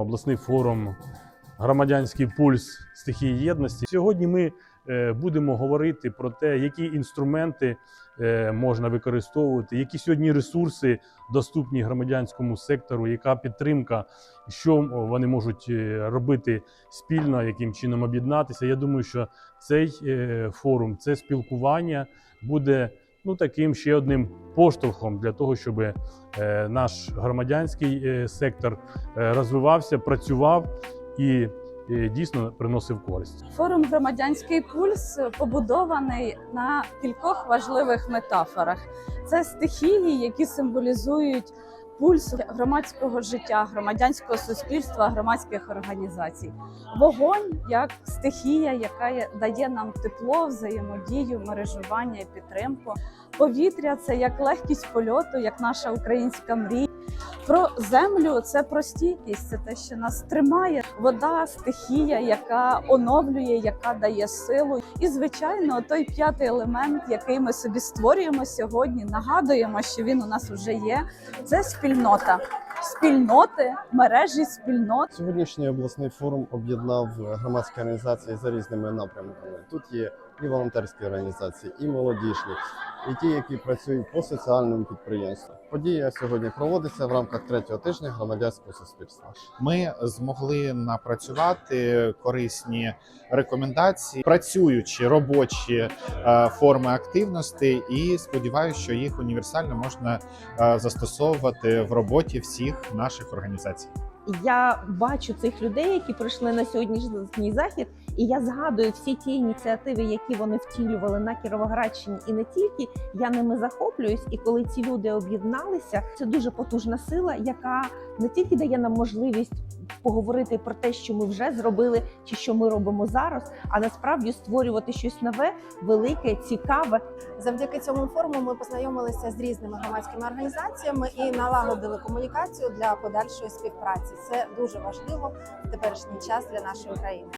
обласний форум Громадянський пульс стихії єдності. Сьогодні ми е, будемо говорити про те, які інструменти е, можна використовувати, які сьогодні ресурси доступні громадянському сектору, яка підтримка, що вони можуть е, робити спільно, яким чином об'єднатися. Я думаю, що цей форум, це спілкування буде ну таким ще одним поштовхом для того, щоб е, наш громадянський е, сектор е, розвивався, працював і дійсно приносив користь. Форум Громадянський пульс побудований на кількох важливих метафорах. Це стихії, які символізують пульс громадського життя, громадянського суспільства, громадських організацій. Вогонь як стихія, яка дає нам тепло, взаємодію, мережування і підтримку. Повітря це як легкість польоту, як наша українська мрія. Про землю це про стійкість, це те, що нас тримає. Вода, стихія, яка оновлює, яка дає силу. І звичайно, той п'ятий елемент, який ми собі створюємо сьогодні, нагадуємо, що він у нас вже є. Це спільнота. Спільноти, мережі спільнот. Сьогоднішній обласний форум об'єднав громадські організації за різними напрямками. Тут є і волонтерські організації, і молодіжні, і ті, які працюють по соціальному підприємству. Подія сьогодні проводиться в рамках третього тижня громадянського суспільства. ми змогли напрацювати корисні рекомендації, працюючі робочі е, форми активності, і сподіваюся, що їх універсально можна е, застосовувати в роботі всіх наших організацій. Я бачу цих людей, які прийшли на сьогоднішній захід, і я згадую всі ті ініціативи, які вони втілювали на Кіровоградщині, і не тільки я ними захоплююсь. І коли ці люди об'єдналися, це дуже потужна сила, яка не тільки дає нам можливість поговорити про те, що ми вже зробили, чи що ми робимо зараз, а насправді створювати щось нове, велике, цікаве, Завдяки цьому форуму ми познайомилися з різними громадськими організаціями і налагодили комунікацію для подальшої співпраці. Це дуже важливо в теперішній час для нашої країни.